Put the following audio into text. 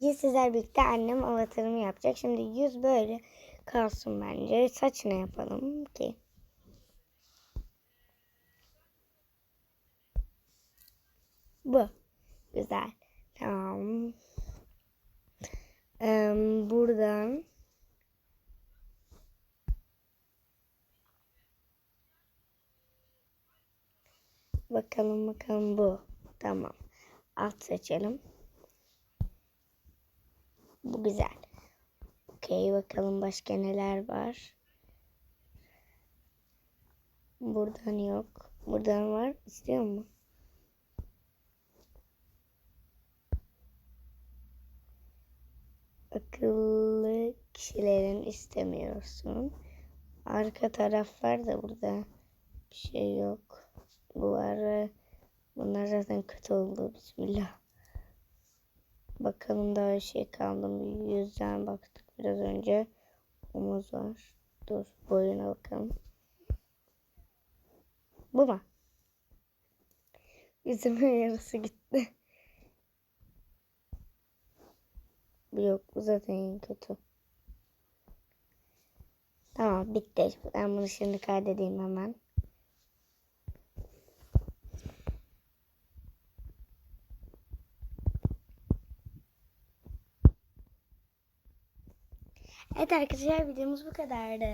Bugün sizler birlikte annem avatarımı yapacak. Şimdi yüz böyle kalsın bence. Saç ne yapalım ki? Bu. Güzel. Tamam. Ee, buradan bakalım bakalım bu. Tamam. Alt seçelim. Bu güzel. Okey bakalım başka neler var. Buradan yok. Buradan var. İstiyor mu? Akıllı kişilerin istemiyorsun. Arka taraf var da burada bir şey yok. Bu var. Bunlar zaten kötü oldu. Bismillah. Bakalım daha bir şey kaldı mı? Yüzden baktık biraz önce. Omuz var. Dur boyuna bakalım. Bu mu? Yüzümün yarısı gitti. Yok bu zaten en kötü. Tamam bitti. Ben bunu şimdi kaydedeyim hemen. Evet arkadaşlar videomuz bu kadardı.